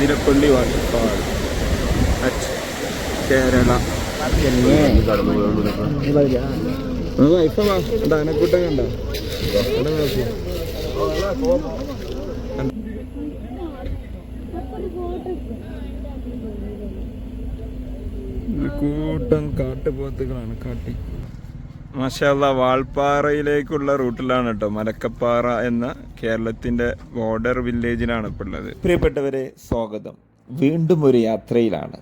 Athirappilly waterfall at Kerala. കണ്ട? കൂട്ടം കാട്ടുപോത്തുകളാണ് കാട്ടി. മാഷാല്ല വാൾപ്പാറയിലേക്കുള്ള റൂട്ടിലാണ് കേട്ടോ മലക്കപ്പാറ എന്ന കേരളത്തിന്റെ ബോർഡർ വില്ലേജിലാണ് ഇപ്പോൾ ഉള്ളത്. പ്രിയപ്പെട്ടവരെ സ്വാഗതം. വീണ്ടും ഒരു യാത്രയിലാണ്.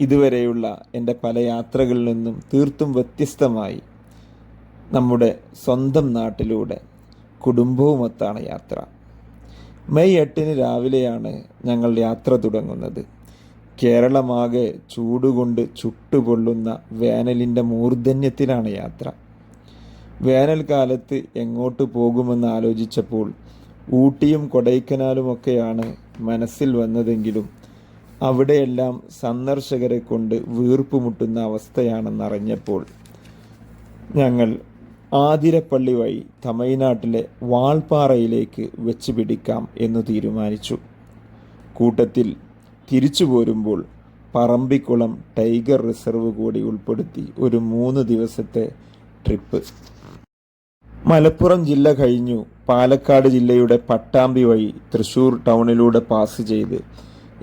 ഇതുവരെയുള്ള എന്റെ പല യാത്രകളിൽ നിന്നും തീർത്തും വ്യത്യസ്തമായി നമ്മുടെ സ്വന്തം നാട്ടിലൂടെ കുടുംബവുമൊത്താണ് യാത്ര. മെയ് എട്ടിന് രാവിലെയാണ് ഞങ്ങൾ യാത്ര തുടങ്ങുന്നത്. കേരളമാകെ ചൂടുകൊണ്ട് ചുട്ടുപൊള്ളുന്ന വേനലിന്റെ മൂർധന്യത്തിലാണ് യാത്ര. വേനൽക്കാലത്ത് എങ്ങോട്ട് പോകുമെന്ന് ആലോചിച്ചപ്പോൾ ഊട്ടിയും കൊടൈക്കനാലുമൊക്കെയാണ് മനസ്സിൽ വന്നതെങ്കിലും അവിടെയെല്ലാം സന്ദർശകരെ കൊണ്ട് വീർപ്പുമുട്ടുന്ന അവസ്ഥയാണെന്നറിഞ്ഞപ്പോൾ ഞങ്ങൾ ആതിരപ്പള്ളി വഴി തമിഴ്നാട്ടിലെ വാൾപ്പാറയിലേക്ക് വെച്ച് പിടിക്കാം എന്ന് തീരുമാനിച്ചു. കൂട്ടത്തിൽ തിരിച്ചു പോരുമ്പോൾ പറമ്പിക്കുളം ടൈഗർ റിസർവ് കൂടി ഉൾപ്പെടുത്തി ഒരു മൂന്ന് ദിവസത്തെ ട്രിപ്പ്. മലപ്പുറം ജില്ല കഴിഞ്ഞു. പാലക്കാട് ജില്ലയുടെ പട്ടാമ്പി വഴി തൃശൂർ ടൗണിലൂടെ പാസ് ചെയ്ത്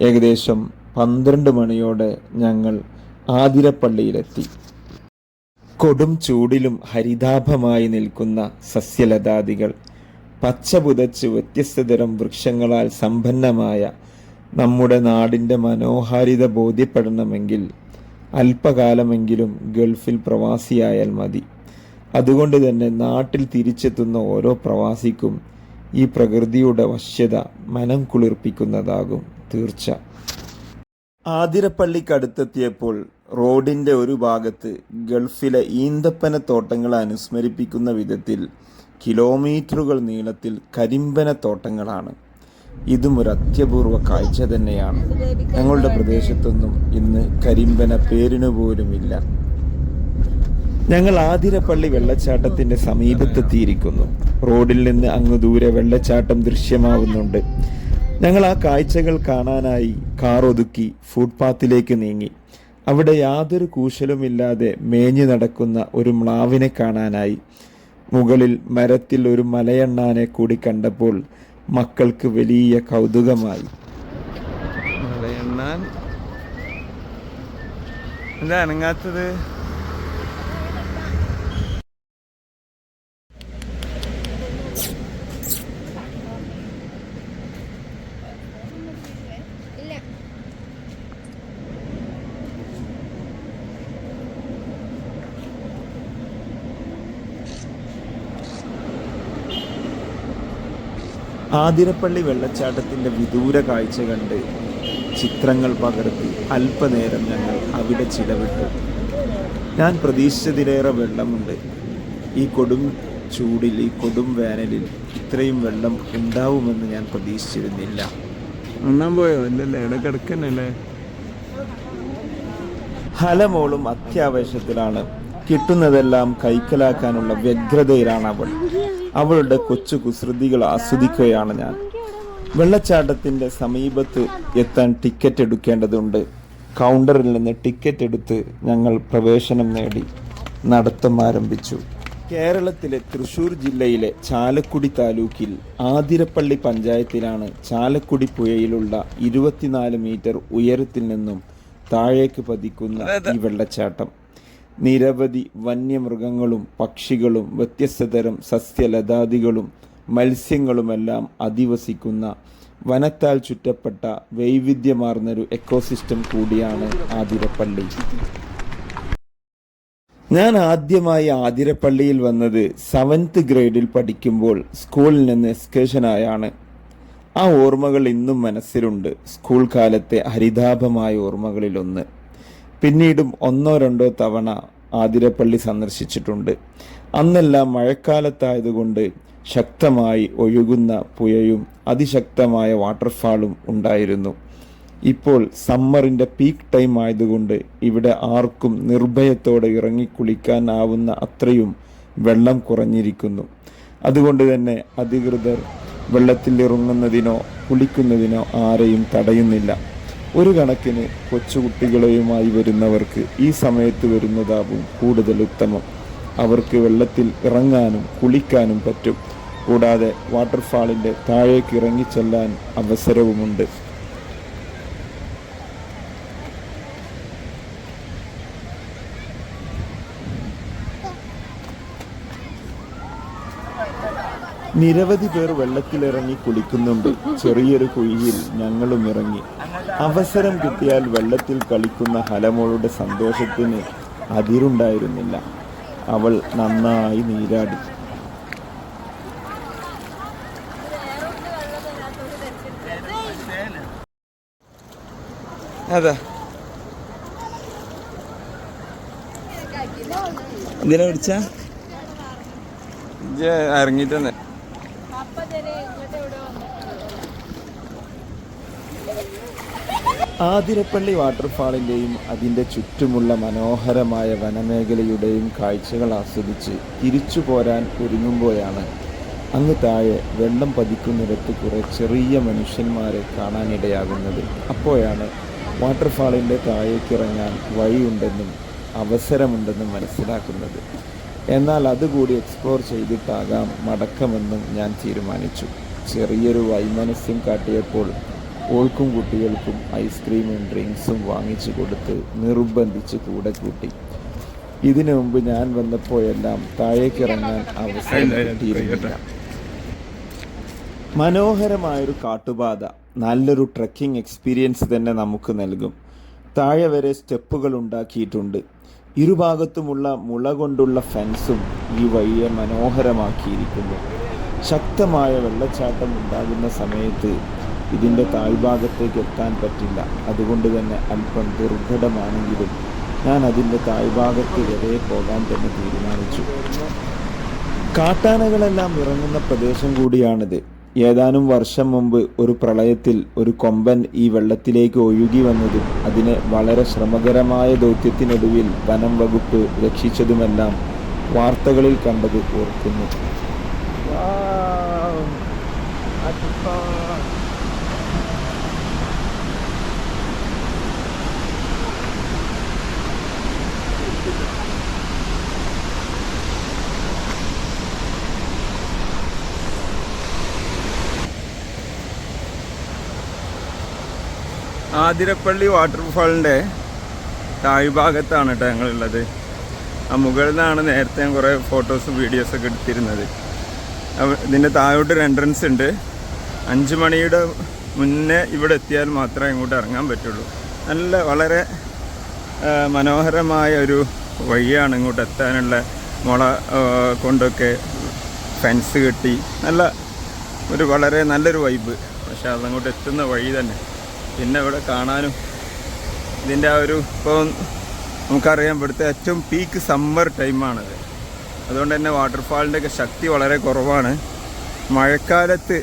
ഏകദേശം പന്ത്രണ്ട് മണിയോടെ ഞങ്ങൾ ആതിരപ്പള്ളിയിലെത്തി. കൊടും ചൂടിലും ഹരിതാഭമായി നിൽക്കുന്ന സസ്യലതാദികൾ പച്ച പുതച്ച് വ്യത്യസ്തതരം വൃക്ഷങ്ങളാൽ സമ്പന്നമായ നമ്മുടെ നാടിന്റെ മനോഹാരിത ബോധ്യപ്പെടണമെങ്കിൽ അല്പകാലമെങ്കിലും ഗൾഫിൽ പ്രവാസിയായാൽ മതി. അതുകൊണ്ട് തന്നെ നാട്ടിൽ തിരിച്ചെത്തുന്ന ഓരോ പ്രവാസിക്കും ഈ പ്രകൃതിയുടെ വശ്യത മനം കുളിർപ്പിക്കുന്നതാകും തീർച്ച. ആതിരപ്പള്ളിക്കടുത്തെത്തിയപ്പോൾ റോഡിന്റെ ഒരു ഭാഗത്ത് ഗൾഫിലെ ഈന്തപ്പന തോട്ടങ്ങളെ അനുസ്മരിപ്പിക്കുന്ന വിധത്തിൽ കിലോമീറ്ററുകൾ നീളത്തിൽ കരിമ്പന തോട്ടങ്ങളാണ് ഇതും ഒരു അത്യപൂർവ കാഴ്ച തന്നെയാണ്. ഞങ്ങളുടെ പ്രദേശത്തൊന്നും ഇന്ന് കരിമ്പന പേരിനു പോലുമില്ല ഞങ്ങൾ ആതിരപ്പള്ളി വെള്ളച്ചാട്ടത്തിന്റെ സമീപത്തെത്തിയിരിക്കുന്നു. റോഡിൽ നിന്ന് അങ്ങ് ദൂരെ വെള്ളച്ചാട്ടം ദൃശ്യമാവുന്നുണ്ട്. ഞങ്ങൾ ആ കാഴ്ചകൾ കാണാനായി കാർ ഒതുക്കി ഫുട്പാത്തിലേക്ക് നീങ്ങി. അവിടെ യാതൊരു കൂശലുമില്ലാതെ മേഞ്ഞു നടക്കുന്ന ഒരു മ്ലാവിനെ കാണാനായി. മുകളിൽ മരത്തിൽ ഒരു മലയണ്ണാനെ കൂടി കണ്ടപ്പോൾ മക്കൾക്ക് വലിയ കൗതുകമായി. എണ്ണാൻ. എന്താ അനങ്ങാത്തത്? ആതിരപ്പള്ളി വെള്ളച്ചാട്ടത്തിന്റെ വിദൂര കാഴ്ച കണ്ട് ചിത്രങ്ങൾ പകർത്തി അല്പനേരം ഞങ്ങൾ അവിടെ ചിലവിട്ടു. ഞാൻ പ്രതീക്ഷിച്ചതിലേറെ വെള്ളമുണ്ട്. ഈ കൊടും ചൂടിൽ ഈ കൊടും വേനലിൽ ഇത്രയും വെള്ളം ഉണ്ടാവുമെന്ന് ഞാൻ പ്രതീക്ഷിച്ചിരുന്നില്ല. ഒന്നാം പോയോ? ഇല്ലല്ലേ ഇവിടെ തന്നെയല്ലേ? ഹലമോളും അത്യാവശ്യത്തിലാണ് കിട്ടുന്നതെല്ലാം കൈക്കലാക്കാനുള്ള വ്യഗ്രതയിലാണ് അവൾ. അവളുടെ കൊച്ചു കുസൃതികൾ ആസ്വദിക്കുകയാണ് ഞാൻ. വെള്ളച്ചാട്ടത്തിന്റെ സമീപത്ത് എത്താൻ ടിക്കറ്റ് എടുക്കേണ്ടതുണ്ട്. കൗണ്ടറിൽ നിന്ന് ടിക്കറ്റ് എടുത്ത് ഞങ്ങൾ പ്രവേശനം നേടി. നടത്തം ആരംഭിച്ചു. കേരളത്തിലെ തൃശൂർ ജില്ലയിലെ ചാലക്കുടി താലൂക്കിൽ ആതിരപ്പള്ളി പഞ്ചായത്തിലാണ് ചാലക്കുടി പുഴയിലുള്ള ഇരുപത്തിനാല് മീറ്റർ ഉയരത്തിൽ നിന്നും താഴേക്ക് പതിക്കുന്ന ഈ വെള്ളച്ചാട്ടം. നിരവധി വന്യമൃഗങ്ങളും പക്ഷികളും വ്യത്യസ്തതരം സസ്യലതാദികളും മത്സ്യങ്ങളുമെല്ലാം അധിവസിക്കുന്ന വനത്താൽ ചുറ്റപ്പെട്ട വൈവിധ്യമാർന്നൊരു എക്കോസിസ്റ്റം കൂടിയാണ് ആതിരപ്പള്ളി. ഞാൻ ആദ്യമായി ആതിരപ്പള്ളിയിൽ വന്നത് സെവൻത്ത് ഗ്രേഡിൽ പഠിക്കുമ്പോൾ സ്കൂളിൽ നിന്ന് എക്സ്കേഷനായാണ്. ആ ഓർമ്മകൾ ഇന്നും മനസ്സിലുണ്ട്. സ്കൂൾ കാലത്തെ ഹരിതാഭമായ ഓർമ്മകളിലൊന്ന്. പിന്നീടും ഒന്നോ രണ്ടോ തവണ ആതിരപ്പള്ളി സന്ദർശിച്ചിട്ടുണ്ട്. അന്നെല്ലാം മഴക്കാലത്തായതുകൊണ്ട് ശക്തമായി ഒഴുകുന്ന പുഴയും അതിശക്തമായ വാട്ടർഫാളും ഉണ്ടായിരുന്നു. ഇപ്പോൾ സമ്മറിന്റെ പീക്ക് ടൈം ആയതുകൊണ്ട് ഇവിടെ ആർക്കും നിർഭയത്തോടെ ഇറങ്ങിക്കുളിക്കാനാവുന്ന അത്രയും വെള്ളം കുറഞ്ഞിരിക്കുന്നു. അതുകൊണ്ട് തന്നെ അധികൃതർ വെള്ളത്തിൽ ഇറങ്ങുന്നതിനോ കുളിക്കുന്നതിനോ ആരെയും തടയുന്നില്ല. ഒരു കണക്കിന് കൊച്ചുകുട്ടികളെയുമായി വരുന്നവർക്ക് ഈ സമയത്ത് വരുന്നതാവും കൂടുതൽ ഉത്തമം. അവർക്ക് വെള്ളത്തിൽ ഇറങ്ങാനും കുളിക്കാനും പറ്റും. കൂടാതെ വാട്ടർഫാളിന്റെ താഴേക്ക് ഇറങ്ങിച്ചെല്ലാൻ അവസരവുമുണ്ട്. നിരവധി പേർ വെള്ളത്തിലിറങ്ങി കുളിക്കുന്നുണ്ട്. ചെറിയൊരു കുഴിയിൽ ഞങ്ങളും ഇറങ്ങി. അവസരം കിട്ടിയാൽ വെള്ളത്തിൽ കളിക്കുന്ന ഹലമോളുടെ സന്തോഷത്തിന് അതിരുണ്ടായിരുന്നില്ല. അവൾ നന്നായി നീരാടി. അതെ. ഇതിനെ പിടിച്ച ഇറങ്ങിട്ട് തന്നെ ആതിരപ്പള്ളി വാട്ടർഫാളിന്റെയും അതിന്റെ ചുറ്റുമുള്ള മനോഹരമായ വനമേഖലയുടെയും കാഴ്ചകൾ ആസ്വദിച്ച് തിരിച്ചു പോരാൻ ഒരുങ്ങുമ്പോഴാണ് അങ്ങ് താഴെ വെള്ളം പതിക്കുന്നിടത്ത് കുറേ ചെറിയ മനുഷ്യന്മാരെ കാണാനിടയാകുന്നത്. അപ്പോഴാണ് വാട്ടർഫാളിന്റെ താഴേക്കിറങ്ങാൻ വഴിയുണ്ടെന്നും അവസരമുണ്ടെന്നും മനസ്സിലാക്കുന്നത്. എന്നാൽ അതുകൂടി എക്സ്പ്ലോർ ചെയ്തിട്ടാകാം മടക്കമെന്നും ഞാൻ തീരുമാനിച്ചു. ചെറിയൊരു വൈമനസ്യം കാട്ടിയപ്പോൾ ഓൾക്കും കുട്ടികൾക്കും ഐസ്ക്രീമും ഡ്രിങ്ക്സും വാങ്ങിച്ചു കൊടുത്ത് നിർബന്ധിച്ച് കൂടെ കൂട്ടി. ഇതിനു മുമ്പ് ഞാൻ വന്നപ്പോഴെല്ലാം താഴേക്കിറങ്ങാൻ അവസരം കിട്ടിയിരുന്നില്ല. മനോഹരമായൊരു കാട്ടുപാത നല്ലൊരു ട്രക്കിംഗ് എക്സ്പീരിയൻസ് തന്നെ നമുക്ക് നൽകും. താഴെ വരെ സ്റ്റെപ്പുകൾ ഉണ്ടാക്കിയിട്ടുണ്ട്. ഇരുഭാഗത്തുമുള്ള മുള കൊണ്ടുള്ള ഫെൻസും ഈ വഴിയെ മനോഹരമാക്കിയിരിക്കുന്നു. ശക്തമായ വെള്ളച്ചാട്ടം ഉണ്ടാകുന്ന സമയത്ത് ഇതിന്റെ താഴ്ഭാഗത്തേക്ക് എത്താൻ പറ്റില്ല. അതുകൊണ്ട് തന്നെ അല്പം ദുർഘടമാണെങ്കിലും ഞാൻ അതിന്റെ താഴ്ഭാഗത്ത് വരെ പോകാൻ തന്നെ തീരുമാനിച്ചു. കാട്ടാനകളെല്ലാം ഇറങ്ങുന്ന പ്രദേശം കൂടിയാണിത്. ഏതാനും വർഷം മുമ്പ് ഒരു പ്രളയത്തിൽ ഒരു കൊമ്പൻ ഈ വെള്ളത്തിലേക്ക് ഒഴുകി വന്നതും അതിനെ വളരെ ശ്രമകരമായ ദൗത്യത്തിനൊടുവിൽ വനം വകുപ്പ് രക്ഷിച്ചതുമെല്ലാം വാർത്തകളിൽ കണ്ടത് ഓർക്കുന്നു. ആതിരപ്പള്ളി വാട്ടർഫാളിന്റെ താഴ്ഭാഗത്താണ് കേട്ടോ ഞങ്ങളുള്ളത്. ആ മുകളിൽ നിന്നാണ് നേരത്തെ ഞാൻ കുറേ ഫോട്ടോസും വീഡിയോസൊക്കെ എടുത്തിരുന്നത്. ഇതിന്റെ താഴോട്ട് ഒരു എൻട്രൻസ് ഉണ്ട്. അഞ്ച് മണിയുടെ മുന്നേ ഇവിടെ എത്തിയാൽ മാത്രമേ ഇങ്ങോട്ട് ഇറങ്ങാൻ പറ്റുള്ളൂ. നല്ല വളരെ മനോഹരമായ ഒരു വഴിയാണ് ഇങ്ങോട്ട് എത്താനുള്ള മുള കൊണ്ടൊക്കെ ഫെൻസ് കെട്ടി. നല്ല ഒരു വളരെ നല്ലൊരു വൈബ് പക്ഷെ അതങ്ങോട്ട് എത്തുന്ന വഴി തന്നെ. പിന്നെ ഇവിടെ കാണാനും ഇതിന്റെ ആ ഒരു ഇപ്പോൾ നമുക്കറിയാം ഇവിടുത്തെ ഏറ്റവും പീക്ക് സമ്മർ ടൈമാണത് അതുകൊണ്ട് തന്നെ വാട്ടർഫാളിന്റെ ഒക്കെ ശക്തി വളരെ കുറവാണ്. മഴക്കാലത്ത്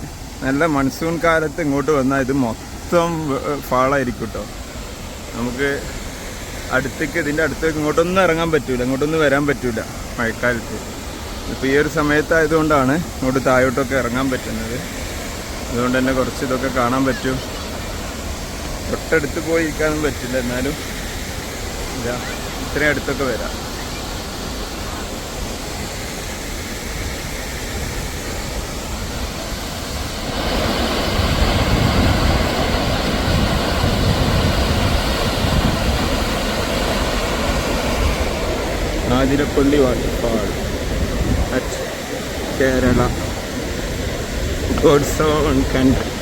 നല്ല മൺസൂൺ കാലത്ത് ഇങ്ങോട്ട് വന്നാൽ ഇത് മൊത്തം ഫാളായിരിക്കും കേട്ടോ നമുക്ക് അടുത്തേക്ക് ഇതിന്റെ അടുത്തേക്ക് ഇങ്ങോട്ടൊന്നും ഇറങ്ങാൻ പറ്റൂല ഇങ്ങോട്ടൊന്നും വരാൻ പറ്റില്ല മഴക്കാലത്ത്. ഇപ്പോൾ ഈ ഒരു സമയത്തായതുകൊണ്ടാണ് ഇങ്ങോട്ട് താഴോട്ടൊക്കെ ഇറങ്ങാൻ പറ്റുന്നത്. അതുകൊണ്ട് തന്നെ കുറച്ച് ഇതൊക്കെ കാണാൻ പറ്റും. തൊട്ടടുത്ത് പോയി ഇരിക്കാനും പറ്റില്ല എന്നാലും ഇതാ ഇത്രയും അടുത്തൊക്കെ വരാം. Athirappilly waterfall. Kerala. God's own country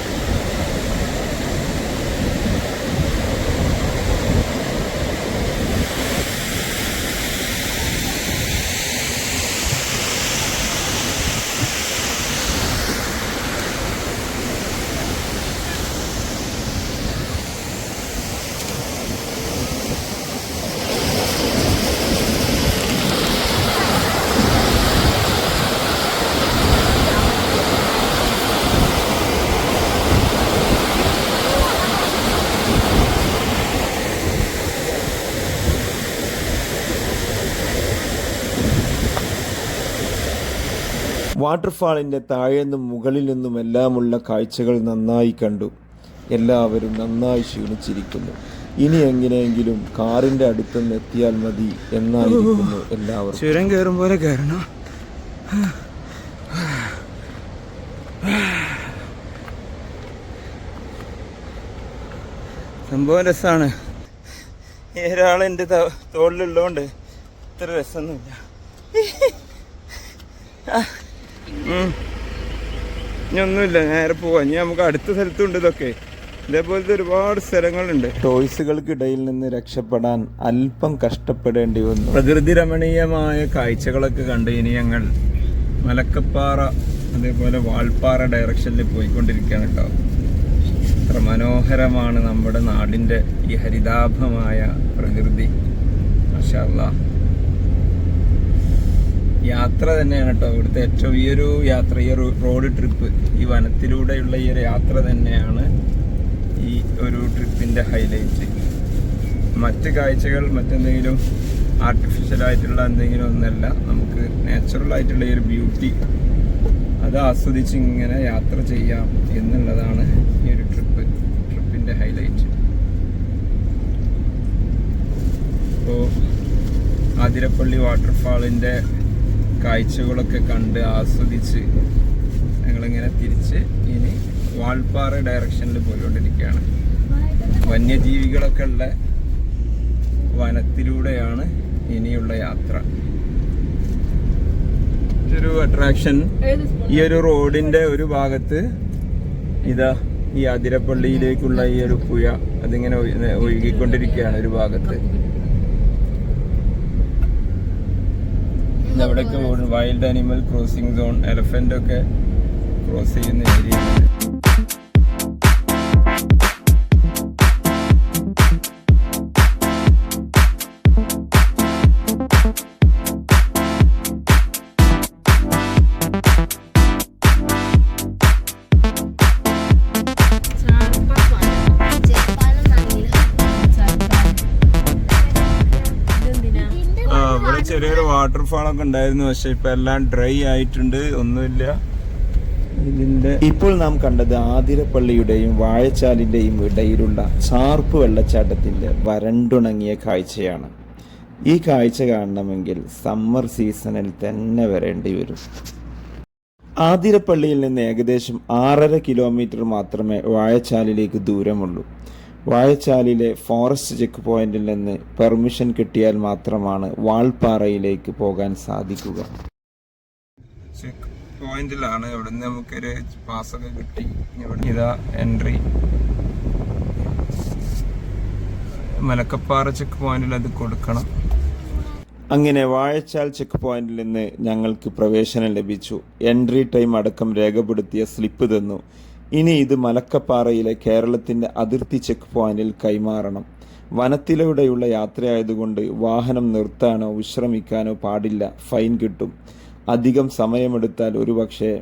വാട്ടർഫാളിന്റെ താഴെ നിന്നും മുകളിൽ നിന്നും എല്ലാമുള്ള കാഴ്ചകൾ നന്നായി കണ്ടു. എല്ലാവരും നന്നായി ക്ഷീണിച്ചിരിക്കുന്നു. ഇനി എങ്ങനെയെങ്കിലും കാറിന്റെ അടുത്തുനിന്ന് എത്തിയാൽ മതി എന്നായിരിക്കുന്നു എല്ലാവരും ചുരം കയറും പോലെ കയറണം സംഭവം രസമാണ് ഒരാൾ എന്റെ തോളിലുള്ളതുകൊണ്ട് ഇത്ര രസമൊന്നുമില്ല. ഇനി ഒന്നുമില്ല നേരെ പോവാ. ഇനി നമുക്ക് അടുത്ത സ്ഥലത്തുണ്ട് ഇതൊക്കെ. ഇതേപോലത്തെ ഒരുപാട് സ്ഥലങ്ങളുണ്ട്. ടോയ്സുകൾക്കിടയിൽ നിന്ന് രക്ഷപ്പെടാൻ അല്പം കഷ്ടപ്പെടേണ്ടി വന്നു. പ്രകൃതി രമണീയമായ കാഴ്ചകളൊക്കെ കണ്ട് ഇനി ഞങ്ങൾ മലക്കപ്പാറ അതേപോലെ വാൾപ്പാറ ഡയറക്ഷനിൽ പോയിക്കൊണ്ടിരിക്കുകയാണ് കേട്ടോ. എത്ര മനോഹരമാണ് നമ്മുടെ നാടിന്റെ ഈ ഹരിതാഭമായ പ്രകൃതി. മാഷാല്ലാ യാത്ര തന്നെയാണ് കേട്ടോ ഇവിടുത്തെ ഏറ്റവും ഈ ഒരു യാത്ര ഈ ഒരു റോഡ് ട്രിപ്പ് ഈ വനത്തിലൂടെയുള്ള ഈ ഒരു യാത്ര തന്നെയാണ് ഈ ഒരു ട്രിപ്പിന്റെ ഹൈലൈറ്റ് മറ്റ് കാഴ്ചകൾ മറ്റെന്തെങ്കിലും ആർട്ടിഫിഷ്യൽ ആയിട്ടുള്ള എന്തെങ്കിലും ഒന്നല്ല നമുക്ക് നാച്ചുറൽ ആയിട്ടുള്ള ഈ ഒരു ബ്യൂട്ടി അത് ആസ്വദിച്ച് ഇങ്ങനെ യാത്ര ചെയ്യാം എന്നുള്ളതാണ് ഈ ഒരു ട്രിപ്പ് ട്രിപ്പിന്റെ ഹൈലൈറ്റ് അപ്പോൾ ആതിരപ്പള്ളി വാട്ടർഫാളിന്റെ കാഴ്ചകളൊക്കെ കണ്ട് ആസ്വദിച്ച് ഞങ്ങളിങ്ങനെ തിരിച്ച് ഇനി വാൾപ്പാറ ഡയറക്ഷനിൽ പോയിക്കൊണ്ടിരിക്കുകയാണ്. വന്യജീവികളൊക്കെ ഉള്ള വനത്തിലൂടെയാണ് ഇനിയുള്ള യാത്ര. ഒരു അട്രാക്ഷൻ ഈ ഒരു റോഡിന്റെ ഒരു ഭാഗത്ത് ഇതാ ഈ അതിരപ്പള്ളിയിലേക്കുള്ള ഈ ഒരു പുഴ അതിങ്ങനെ ഒഴു- ഒഴുകിക്കൊണ്ടിരിക്കുകയാണ് ഒരു ഭാഗത്ത്. ഇതവിടെയൊക്കെ wild animal crossing zone elephant ഒക്കെ ക്രോസ് ചെയ്യുന്ന ഏരിയ ഒക്കെ ഉണ്ടായിരുന്നു. പക്ഷെ ഇപ്പൊ എല്ലാം ഡ്രൈ ആയിട്ടുണ്ട്. ഒന്നുമില്ല. ഇതിന്റെ ഇപ്പോൾ നാം കണ്ടത് ആതിരപ്പള്ളിയുടെയും വാഴച്ചാലിന്റെയും ഇടയിലുള്ള ചാർപ്പ് വെള്ളച്ചാട്ടത്തിന്റെ വരണ്ടുണങ്ങിയ കാഴ്ചയാണ്. ഈ കാഴ്ച കാണണമെങ്കിൽ സമ്മർ സീസണിൽ തന്നെ വരേണ്ടി വരും. ആതിരപ്പള്ളിയിൽ നിന്ന് ഏകദേശം ആറര കിലോമീറ്റർ മാത്രമേ വാഴച്ചാലിലേക്ക് ദൂരമുള്ളൂ. വാഴച്ചാലിലെ ഫോറസ്റ്റ് ചെക്ക് പോയിന്റിൽ നിന്ന് പെർമിഷൻ കിട്ടിയാൽ മാത്രമാണ് വാൾപ്പാറയിലേക്ക് പോകാൻ സാധിക്കുക. ചെക്ക് പോയിന്റിലാണ് ഇവിടുന്ന് നമുക്കൊരു പാസ്സൊക്കെ കിട്ടി. ഇവിടെ ഇതാ എൻട്രി മലക്കപ്പാറ ചെക്ക് പോയിന്റിൽ അത് കൊടുക്കണം. അങ്ങനെ വാഴച്ചാൽ ചെക്ക് പോയിന്റിൽ നിന്ന് ഞങ്ങൾക്ക് പ്രവേശനം ലഭിച്ചു. എൻട്രി ടൈം അടക്കം രേഖപ്പെടുത്തിയ സ്ലിപ്പ് തന്നു. ഇനി ഇത് മലക്കപ്പാറയിലെ കേരളത്തിന്റെ അതിർത്തി ചെക്ക് പോയിന്റിൽ കൈമാറണം. വനത്തിലൂടെയുള്ള യാത്രയായതുകൊണ്ട് വാഹനം നിർത്താനോ വിശ്രമിക്കാനോ പാടില്ല. ഫൈൻ കിട്ടും. അധികം സമയമെടുത്താൽ ഒരുപക്ഷെ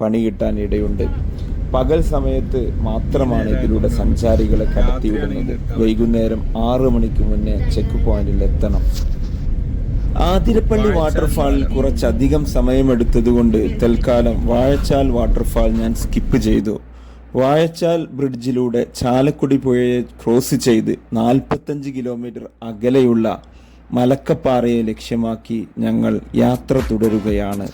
പണി കിട്ടാൻ ഇടയുണ്ട്. പകൽ സമയത്ത് മാത്രമാണ് ഇതിലൂടെ സഞ്ചാരികളെ കടത്തിവിടുന്നത്. വൈകുന്നേരം ആറു മണിക്ക് മുന്നേ ചെക്ക് പോയിന്റിൽ എത്തണം. ആതിരപ്പള്ളി വാട്ടർഫാളിൽ കുറച്ചധികം സമയമെടുത്തതുകൊണ്ട് തൽക്കാലം വാഴച്ചാൽ വാട്ടർഫാൾ ഞാൻ സ്കിപ്പ് ചെയ്തു. വാഴച്ചാൽ ബ്രിഡ്ജിലൂടെ ചാലക്കുടി പുഴയെ ക്രോസ് ചെയ്ത് നാൽപ്പത്തഞ്ച് കിലോമീറ്റർ അകലെയുള്ള മലക്കപ്പാറയെ ലക്ഷ്യമാക്കി ഞങ്ങൾ യാത്ര തുടരുകയാണ്.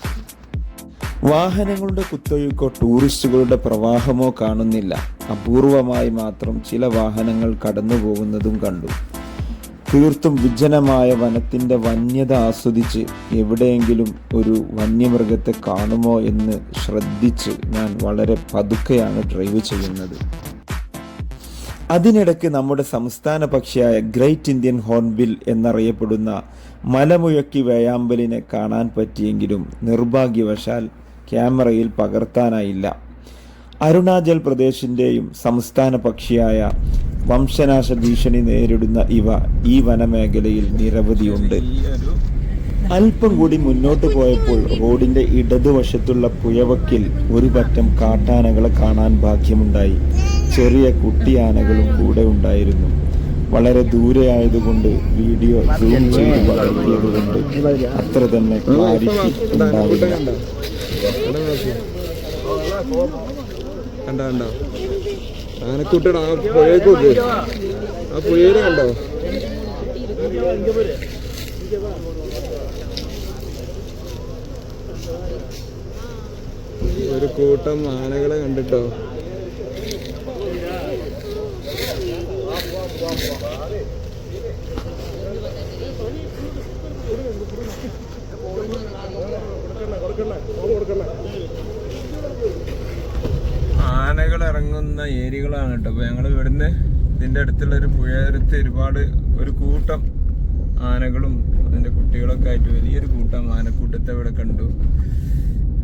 വാഹനങ്ങളുടെ കുത്തൊഴുക്കോ ടൂറിസ്റ്റുകളുടെ പ്രവാഹമോ കാണുന്നില്ല. അപൂർവമായി മാത്രം ചില വാഹനങ്ങൾ കടന്നുപോകുന്നതും കണ്ടു. തീർത്തും വിജനമായ വനത്തിന്റെ വന്യത ആസ്വദിച്ച് എവിടെയെങ്കിലും ഒരു വന്യമൃഗത്തെ കാണുമോ എന്ന് ശ്രദ്ധിച്ച് ഞാൻ വളരെ പതുക്കെയാണ് ഡ്രൈവ് ചെയ്യുന്നത്. അതിനിടയ്ക്ക് നമ്മുടെ സംസ്ഥാന പക്ഷിയായ ഗ്രേറ്റ് ഇന്ത്യൻ ഹോൺബിൽ എന്നറിയപ്പെടുന്ന മലമുഴക്കി വേയാമ്പലിനെ കാണാൻ പറ്റിയെങ്കിലും നിർഭാഗ്യവശാൽ ക്യാമറയിൽ പകർത്താനായില്ല. അരുണാചൽ പ്രദേശിന്റെയും സംസ്ഥാന പക്ഷിയായ വംശനാശ ഭീഷണി നേരിടുന്ന ഇവ ഈ വനമേഖലയിൽ നിരവധിയുണ്ട് അല്പം കൂടി മുന്നോട്ട് പോയപ്പോൾ റോഡിന്റെ ഇടതുവശത്തുള്ള പുഴവക്കിൽ ഒരു പറ്റം കാട്ടാനകളെ കാണാൻ ഭാഗ്യമുണ്ടായി. ചെറിയ കുട്ടിയാനകളും കൂടെ ഉണ്ടായിരുന്നു. വളരെ ദൂരെ ആയതുകൊണ്ട് വീഡിയോ സൂം ചെയ്ത് വളർത്തിയതുകൊണ്ട് അത്ര തന്നെ ഉണ്ടാവില്ല കണ്ട. കണ്ടോ ആനക്കൂട്ടണം ആ പുഴയൊക്കെ. ആ പുഴയിലെ കണ്ടോ ഒരു കൂട്ടം ആനകളെ കണ്ടിട്ടോ ഇറങ്ങുന്ന ഏരിയകളാണ് കേട്ടോ. അപ്പൊ ഞങ്ങൾ ഇവിടുന്ന് ഇതിന്റെ അടുത്തുള്ള ഒരു പുഴയരത്ത് ഒരുപാട് ഒരു കൂട്ടം ആനകളും അതിന്റെ കുട്ടികളൊക്കെ ആയിട്ട് വലിയൊരു കൂട്ടം ആനക്കൂട്ടത്തെ ഇവിടെ കണ്ടു.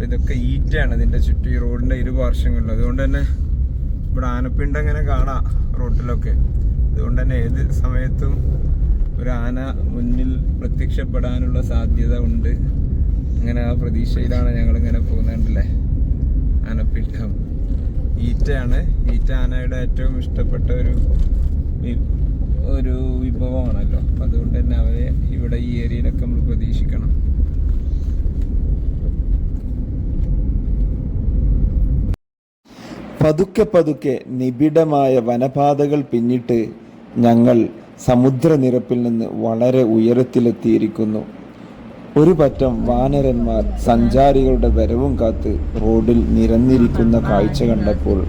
ഇതൊക്കെ ഈറ്റാണ് ഇതിന്റെ ചുറ്റും ഈ റോഡിന്റെ ഇരുപാർശ്വങ്ങളിൽ അതുകൊണ്ട് തന്നെ ഇവിടെ ആനപ്പിണ്ട അങ്ങനെ കാണാം റോഡിലൊക്കെ അതുകൊണ്ട് തന്നെ ഏത് സമയത്തും ഒരു ആന മുന്നിൽ പ്രത്യക്ഷപ്പെടാനുള്ള സാധ്യത ഉണ്ട്. അങ്ങനെ ആ പ്രതീക്ഷയിലാണ് ഞങ്ങൾ ഇങ്ങനെ പോകുന്നുണ്ടല്ലേ ആനപ്പിണ്ടം ഈറ്റയാണ്. ഈറ്റ ആനയുടെ ഏറ്റവും ഇഷ്ടപ്പെട്ട ഒരു ഒരു വിഭവമാണല്ലോ. അതുകൊണ്ട് തന്നെ അവരെ ഇവിടെ ഈ ഏരിയയിലൊക്കെ നമ്മൾ പ്രതീക്ഷിക്കണം. പതുക്കെ പതുക്കെ നിബിഡമായ വനപാതകൾ പിന്നിട്ട് ഞങ്ങൾ സമുദ്രനിരപ്പിൽ നിന്ന് വളരെ ഉയരത്തിലെത്തിയിരിക്കുന്നു. ഒരു പറ്റം വാനരന്മാർ സഞ്ചാരികളുടെ വരവും കാത്ത് റോഡിൽ നിരന്നിരിക്കുന്ന കാഴ്ച കണ്ടപ്പോൾ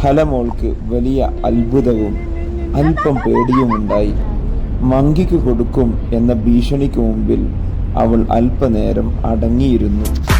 ഹലമോൾക്ക് വലിയ അത്ഭുതവും അല്പം പേടിയുമുണ്ടായി. മങ്കിക്ക് കൊടുക്കും എന്ന ഭീഷണിക്ക് മുമ്പിൽ അവൾ അല്പനേരം അടങ്ങിയിരുന്നു.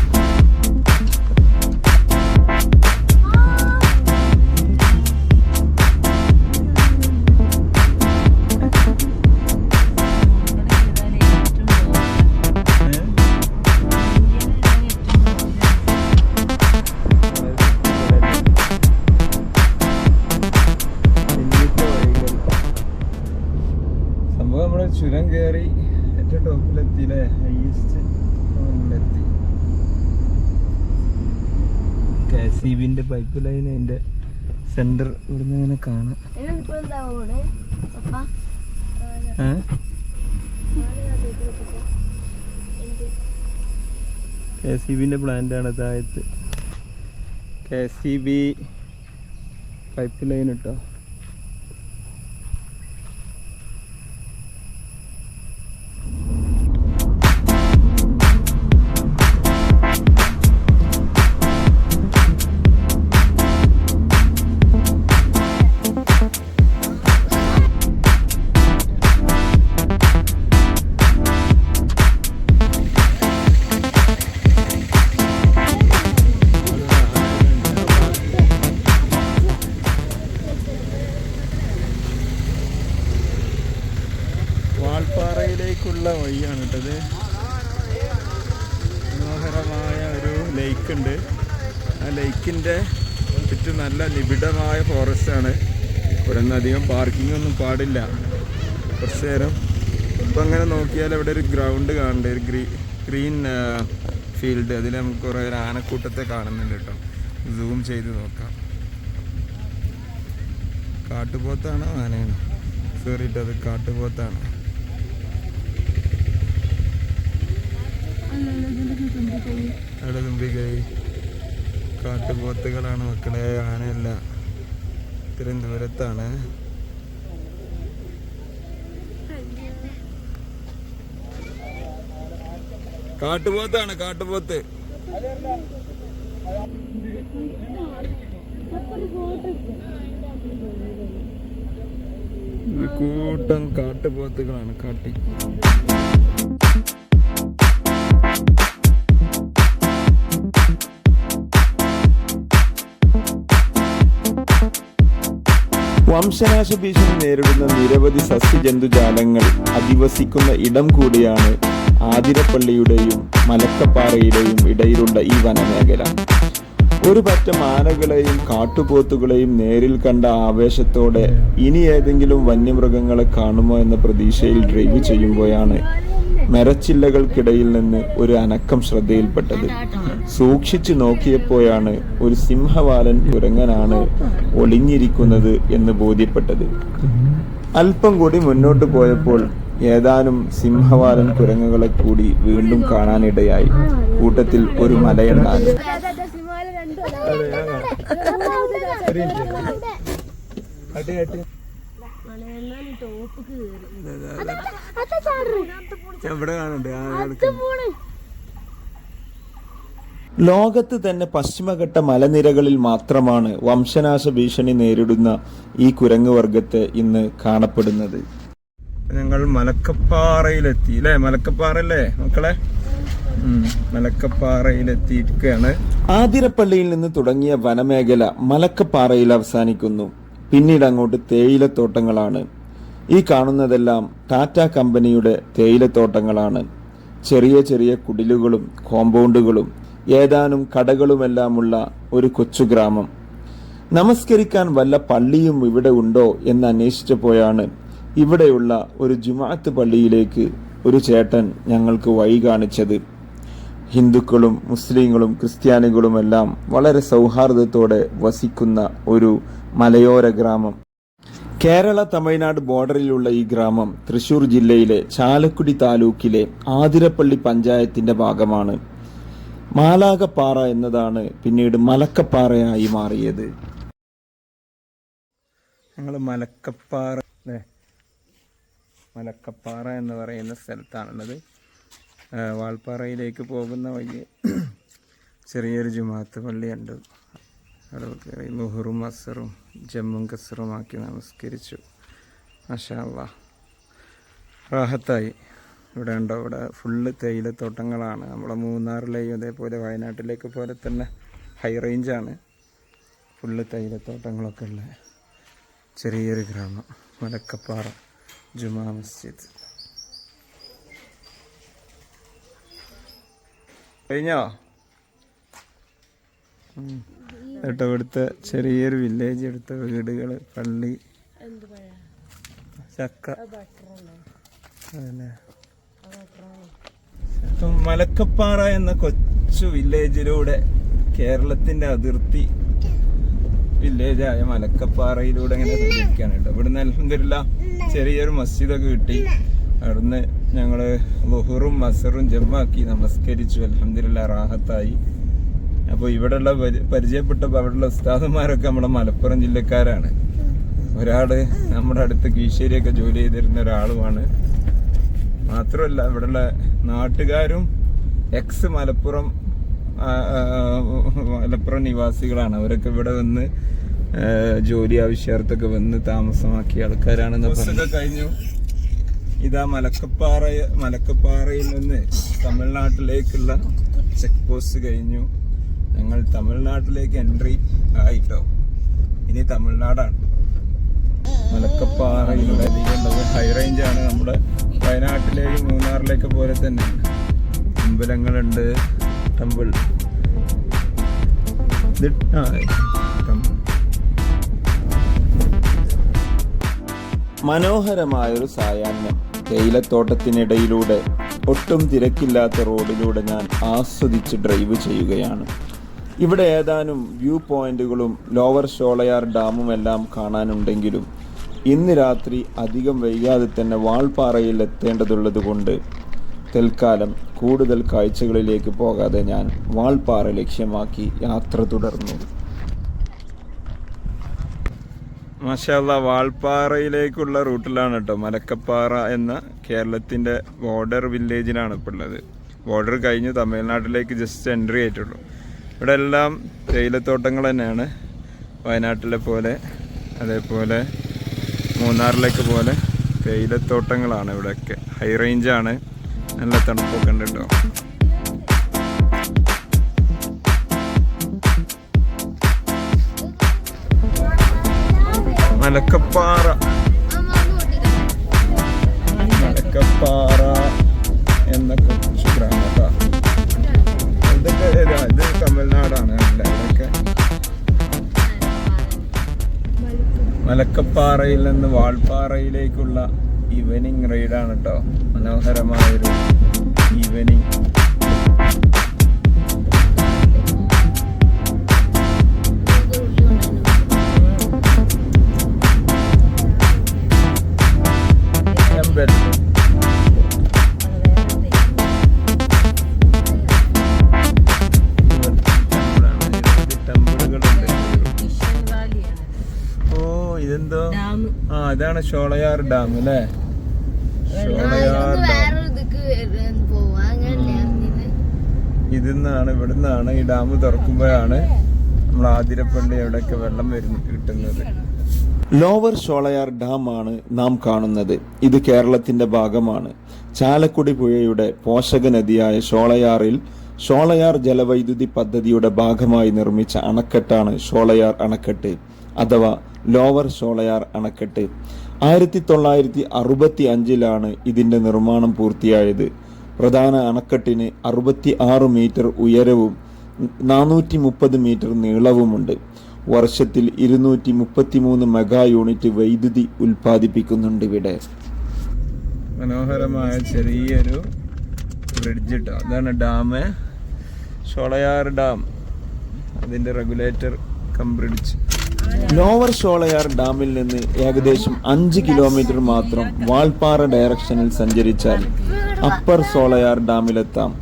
പൈപ്പ് ലൈൻ അതിന്റെ സെന്റർ ഇവിടുന്ന് ഇങ്ങനെ കാണാം? കെ സി ബിന്റെ പ്ലാന്റ് ആണ് താഴത്ത്. K C B pipe line ഇട്ടോ? ലേക്കിന്റെ ചുറ്റും നല്ല നിബിഡമായ ഫോറസ്റ്റ് ആണ്. ഇവിടെ നിന്ന് അധികം പാടില്ല. കുറച്ച് നേരം ഇപ്പം അങ്ങനെ നോക്കിയാൽ ഇവിടെ ഒരു ഗ്രൗണ്ട് കാണുന്നുണ്ട്. ഒരു ഗ്രീ ഗ്രീൻ ഫീൽഡ് അതിൽ നമുക്ക് കുറേ ഒരു ആനക്കൂട്ടത്തെ കാണുന്നുണ്ട് കേട്ടോ. സൂം ചെയ്ത് നോക്കാം. കാട്ടുപോത്താണോ ആനയാണോ. കയറിയിട്ടത് അത് കാട്ടുപോത്താണ്. അവിടെ തുമ്പിക്കൈ? കാട്ടുപോത്തുകളാണ് മക്കളെ. ആനയല്ല. ഇത്രയും ദൂരത്താണ്. കാട്ടുപോത്താണ് കാട്ടുപോത്ത്. കൂട്ടം കാട്ടുപോത്തുകളാണ് കാട്ടി. വംശനാശ ഭീഷണി നേരിടുന്ന നിരവധി സസ്യജന്തുജാലങ്ങൾ അധിവസിക്കുന്ന ഇടം കൂടിയാണ് ആതിരപ്പള്ളിയുടെയും മലക്കപ്പാറയുടെയും ഇടയിലുള്ള ഈ വനമേഖല. ഒരു പറ്റം ആനകളെയും കാട്ടുപോത്തുകളെയും നേരിൽ കണ്ട ആവേശത്തോടെ ഇനി ഏതെങ്കിലും വന്യമൃഗങ്ങളെ കാണുമോ എന്ന പ്രതീക്ഷയിൽ ഡ്രൈവ് ചെയ്യുമ്പോഴാണ് മരച്ചില്ലകൾക്കിടയിൽ നിന്ന് ഒരു അനക്കം ശ്രദ്ധയിൽപ്പെട്ടത്. സൂക്ഷിച്ചു നോക്കിയപ്പോഴാണ് ഒരു സിംഹവാലൻ കുരങ്ങനാണ് ഒളിഞ്ഞിരിക്കുന്നത് എന്ന് ബോധ്യപ്പെട്ടത്. അല്പം കൂടി മുന്നോട്ട് പോയപ്പോൾ ഏതാനും സിംഹവാലൻ കുരങ്ങുകളെ കൂടി വീണ്ടും കാണാനിടയായി. കൂട്ടത്തിൽ ഒരു മലയുണ്ടാകും എവിടെ കാണുന്നുണ്ട്? ലോകത്ത് തന്നെ പശ്ചിമഘട്ട മലനിരകളിൽ മാത്രമാണ് വംശനാശ ഭീഷണി നേരിടുന്ന ഈ കുരങ്ങ് വർഗത്തെ ഇന്ന് കാണപ്പെടുന്നത്. ഞങ്ങൾ മലക്കപ്പാറയിലെത്തി അല്ലേ? മലക്കപ്പാറല്ലേ മക്കളെ? മലക്കപ്പാറയിലെത്തിയിരിക്കുകയാണ്. ആതിരപ്പള്ളിയിൽ നിന്ന് തുടങ്ങിയ വനമേഖല മലക്കപ്പാറയിൽ അവസാനിക്കുന്നു. പിന്നീട് അങ്ങോട്ട് തേയിലത്തോട്ടങ്ങളാണ്. ഈ കാണുന്നതെല്ലാം ടാറ്റ കമ്പനിയുടെ തേയിലത്തോട്ടങ്ങളാണ്. ചെറിയ ചെറിയ കുടിലുകളും കോമ്പൗണ്ടുകളും ഏതാനും കടകളുമെല്ലാമുള്ള ഒരു കൊച്ചു ഗ്രാമം. നമസ്കരിക്കാൻ വല്ല പള്ളിയും ഇവിടെ ഉണ്ടോ എന്ന് അന്വേഷിച്ചപ്പോഴാണ് ഇവിടെയുള്ള ഒരു ജുമാഅത്ത് പള്ളിയിലേക്ക് ഒരു ചേട്ടൻ ഞങ്ങൾക്ക് വഴി കാണിച്ചത്. ഹിന്ദുക്കളും മുസ്ലിങ്ങളും ക്രിസ്ത്യാനികളുമെല്ലാം വളരെ സൗഹാർദ്ദത്തോടെ വസിക്കുന്ന ഒരു മലയോര ഗ്രാമം. കേരള തമിഴ്നാട് ബോർഡറിലുള്ള ഈ ഗ്രാമം തൃശൂർ ജില്ലയിലെ ചാലക്കുടി താലൂക്കിലെ ആതിരപ്പള്ളി പഞ്ചായത്തിന്റെ ഭാഗമാണ്. മാലാകപ്പാറ എന്നതാണ് പിന്നീട് മലക്കപ്പാറയായി മാറിയത്. ഞങ്ങൾ മലക്കപ്പാറ മലക്കപ്പാറ എന്ന് പറയുന്ന സ്ഥലത്താണുള്ളത്. വാൾപ്പാറയിലേക്ക് പോകുന്ന വഴി ചെറിയൊരു ജുമാത്ത് പള്ളിയുണ്ട്. അവിടെ മുഹറും അസറും ജമ്മും കസറുമാക്കി നമസ്കരിച്ചു. മഷാല്ല റാഹത്തായി. ഇവിടെ ഉണ്ടോ? ഇവിടെ ഫുള്ള് തേയിലത്തോട്ടങ്ങളാണ് നമ്മുടെ മൂന്നാറിലെയും അതേപോലെ വയനാട്ടിലേക്ക് പോലെ തന്നെ ഹൈ റേഞ്ചാണ് ഫുള്ള് തേയിലത്തോട്ടങ്ങളൊക്കെ ഉള്ള ചെറിയൊരു ഗ്രാമം. മലക്കപ്പാറ ജുമാ മസ്ജിദ്. കഴിഞ്ഞോ. കേട്ടോ ഇവിടുത്തെ ചെറിയൊരു വില്ലേജ് എടുത്ത വീടുകൾ പള്ളി ചക്ക. ഇപ്പം മലക്കപ്പാറ എന്ന കൊച്ചു വില്ലേജിലൂടെ കേരളത്തിന്റെ അതിർത്തി വില്ലേജായ മലക്കപ്പാറയിലൂടെ ഇങ്ങനെ സഞ്ചരിക്കുകയാണ് കേട്ടോ. ഇവിടുന്ന് അലഹമില്ല ചെറിയൊരു മസ്ജിദൊക്കെ കിട്ടി. അവിടുന്ന് ഞങ്ങൾ ബഹുറും മസറും ജമ്മാക്കി നമസ്കരിച്ചു. അലഹമില്ല റാഹത്തായി. അപ്പോൾ ഇവിടെയുള്ള പരിചയപ്പെട്ട പരിചയപ്പെട്ടപ്പോൾ അവിടെയുള്ള ഉസ്താദന്മാരൊക്കെ നമ്മുടെ മലപ്പുറം ജില്ലക്കാരാണ്. ഒരാൾ നമ്മുടെ അടുത്ത് കീശ്ശേരിയൊക്കെ ജോലി ചെയ്തിരുന്ന ഒരാളുമാണ്. മാത്രമല്ല ഇവിടെയുള്ള നാട്ടുകാരും എക്സ് മലപ്പുറം മലപ്പുറം നിവാസികളാണ്. അവരൊക്കെ ഇവിടെ വന്ന് ജോലി ആവശ്യാർത്ഥമൊക്കെ വന്ന് താമസമാക്കിയ ആൾക്കാരാണെന്ന് പറഞ്ഞു കഴിഞ്ഞു. ഇതാ മലക്കപ്പാറ മലക്കപ്പാറയിൽ നിന്ന് തമിഴ്നാട്ടിലേക്കുള്ള ചെക്ക് പോസ്റ്റ് കഴിഞ്ഞു. ഞങ്ങൾ തമിഴ്നാട്ടിലേക്ക് എൻട്രി ആയിട്ടോ? ഇനി തമിഴ്നാടാണ്. മലക്കപ്പാറയിലൂടെ അധികമുള്ളത് ഹൈ റേഞ്ച് ആണ്. നമ്മുടെ വയനാട്ടിലേക്ക് മൂന്നാറിലേക്ക് പോലെ തന്നെ. അമ്പലങ്ങളുണ്ട്. ടെമ്പിൾ മനോഹരമായൊരു സായാഹ്നം. തേയിലത്തോട്ടത്തിനിടയിലൂടെ ഒട്ടും തിരക്കില്ലാത്ത റോഡിലൂടെ ഞാൻ ആസ്വദിച്ച് ഡ്രൈവ് ചെയ്യുകയാണ്. ഇവിടെ ഏതാനും വ്യൂ പോയിന്റുകളും ലോവർ ഷോളയാർ ഡാമും എല്ലാം കാണാനുണ്ടെങ്കിലും ഇന്ന് രാത്രി അധികം വൈകാതെ തന്നെ വാൾപ്പാറയിൽ എത്തേണ്ടതുള്ളത് കൊണ്ട് തൽക്കാലം കൂടുതൽ കാഴ്ചകളിലേക്ക് പോകാതെ ഞാൻ വാൾപ്പാറ ലക്ഷ്യമാക്കി യാത്ര തുടർന്നു. മാഷാല്ല വാൾപ്പാറയിലേക്കുള്ള റൂട്ടിലാണ് കേട്ടോ മലക്കപ്പാറ എന്ന കേരളത്തിന്റെ ബോർഡർ വില്ലേജിലാണ് ഇപ്പോൾ ഉള്ളത്. ബോർഡർ കഴിഞ്ഞ് തമിഴ്നാട്ടിലേക്ക് ജസ്റ്റ് എൻട്രി ആയിട്ടുള്ളൂ. ഇവിടെ എല്ലാം തേയിലത്തോട്ടങ്ങൾ തന്നെയാണ്. വയനാട്ടിലെ പോലെ അതേപോലെ മൂന്നാറിലേക്ക് പോലെ തേയിലത്തോട്ടങ്ങളാണ് ഇവിടെയൊക്കെ. ഹൈ റേഞ്ചാണ് നല്ല തണുപ്പൊക്കെ ഉണ്ട് കേട്ടോ. മലക്കപ്പാറ. മലക്കപ്പാറ. മലക്കപ്പാറയിൽ നിന്ന് വാൾപ്പാറയിലേക്കുള്ള ഈവനിങ് റൈഡാണ് കേട്ടോ മനോഹരമായൊരു ഈവനിങ് ഇതാണ് ഷോളയാർ ഡാം അല്ലേ? ഷോളയാർ ഡാം. ഇതിന്നാണ് ഇവിടുന്നാണ് ഈ ഡാം തുറക്കുമ്പോഴാണ് നമ്മൾ ആതിരപ്പള്ളി എവിടെയൊക്കെ വെള്ളം വരുന്ന കിട്ടുന്നത്. ലോവർ ഷോളയാർ ഡാം ആണ് നാം കാണുന്നത്. ഇത് കേരളത്തിന്റെ ഭാഗമാണ്. ചാലക്കുടി പുഴയുടെ പോഷക നദിയായ ഷോളയാറിൽ ഷോളയാർ ജലവൈദ്യുതി പദ്ധതിയുടെ ഭാഗമായി നിർമ്മിച്ച അണക്കെട്ടാണ് ഷോളയാർ അണക്കെട്ട് അഥവാ ലോവർ ഷോളയാർ അണക്കെട്ട്. ആയിരത്തി തൊള്ളായിരത്തി അറുപത്തി അഞ്ചിലാണ് ഇതിന്റെ നിർമ്മാണം പൂർത്തിയായത്. പ്രധാന അണക്കെട്ടിന് അറുപത്തി ആറ് മീറ്റർ ഉയരവും നാനൂറ്റി മുപ്പത് മീറ്റർ നീളവുമുണ്ട്. വർഷത്തിൽ ഇരുന്നൂറ്റി മുപ്പത്തി മൂന്ന് മെഗാ യൂണിറ്റ് വൈദ്യുതി ഉൽപ്പാദിപ്പിക്കുന്നുണ്ട് ഇവിടെ. മനോഹരമായ ചെറിയൊരു ബ്രിഡ്ജ് അതാണ് ഡാം ഷോളയാർ ഡാം. അതിന്റെ regulator cum bridge. Lower Sholayar ഡാമിൽ നിന്ന് ഏകദേശം അഞ്ച് കിലോമീറ്റർ മാത്രം വാൾപ്പാറ ഡയറക്ഷനിൽ സഞ്ചരിച്ചാൽ അപ്പർ സോളയാർ ഡാമിലെത്താം.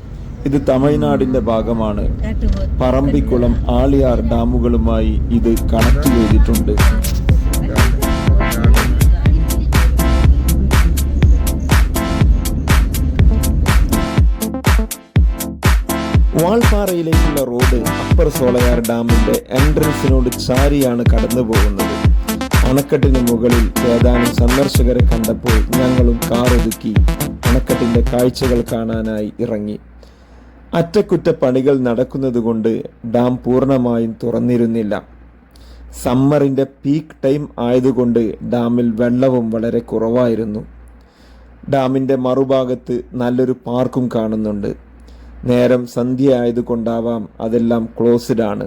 ഇത് തമിഴ്നാടിന്റെ ഭാഗമാണ്. പറമ്പിക്കുളം ആളിയാർ ഡാമുകളുമായി ഇത് കണക്ട് ചെയ്തിട്ടുണ്ട്. വാൾപ്പാറയിലേക്കുള്ള റോഡ് അപ്പർ സോളയാർ ഡാമിന്റെ എൻട്രൻസിനോട് ചാരിയാണ് കടന്നു പോകുന്നത്. അണക്കെട്ടിന് മുകളിൽ ഏതാനും സന്ദർശകരെ കണ്ടപ്പോൾ ഞങ്ങളും കാർ ഒതുക്കി അണക്കെട്ടിന്റെ കാഴ്ചകൾ കാണാനായി ഇറങ്ങി. അറ്റകുറ്റപ്പണികൾ നടക്കുന്നതുകൊണ്ട് ഡാം പൂർണമായും തുറന്നിരുന്നില്ല. സമ്മറിന്റെ പീക്ക് ടൈം ആയതുകൊണ്ട് ഡാമിൽ വെള്ളവും വളരെ കുറവായിരുന്നു. ഡാമിന്റെ മറുഭാഗത്ത് നല്ലൊരു പാർക്കും കാണുന്നുണ്ട്. നേരം സന്ധ്യ ആയതുകൊണ്ടാവാം അതെല്ലാം ക്ലോസ്ഡ് ആണ്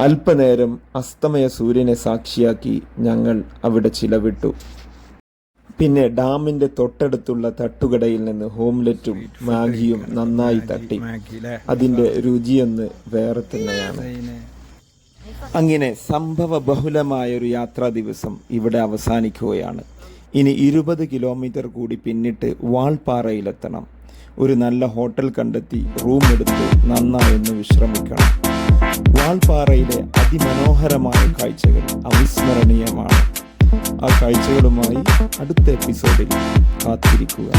അല്പനേരം അസ്തമയ സൂര്യനെ സാക്ഷിയാക്കി ഞങ്ങൾ അവിടെ ചിലവിട്ടു. പിന്നെ ഡാമിന്റെ തൊട്ടടുത്തുള്ള തട്ടുകടയിൽ നിന്ന് ഹോംലെറ്റും മാഗിയും നന്നായി തട്ടി. അതിന്റെ രുചിയൊന്ന് വേറെ തന്നെയാണ്. അങ്ങനെ സംഭവ ബഹുലമായ ഒരു യാത്രാ ദിവസം ഇവിടെ അവസാനിക്കുകയാണ്. ഇനി ഇരുപത് കിലോമീറ്റർ കൂടി പിന്നിട്ട് വാൾപ്പാറയിലെത്തണം. ഒരു നല്ല ഹോട്ടൽ കണ്ടെത്തി റൂം എടുത്ത് നന്നായൊന്ന് വിശ്രമിക്കണം. വാൾപാറയിലെ അതിമനോഹരമായ കാഴ്ചകൾ അവിസ്മരണീയമാണ്. ആ കാഴ്ചകളുമായി അടുത്ത എപ്പിസോഡിൽ കാത്തിരിക്കുക.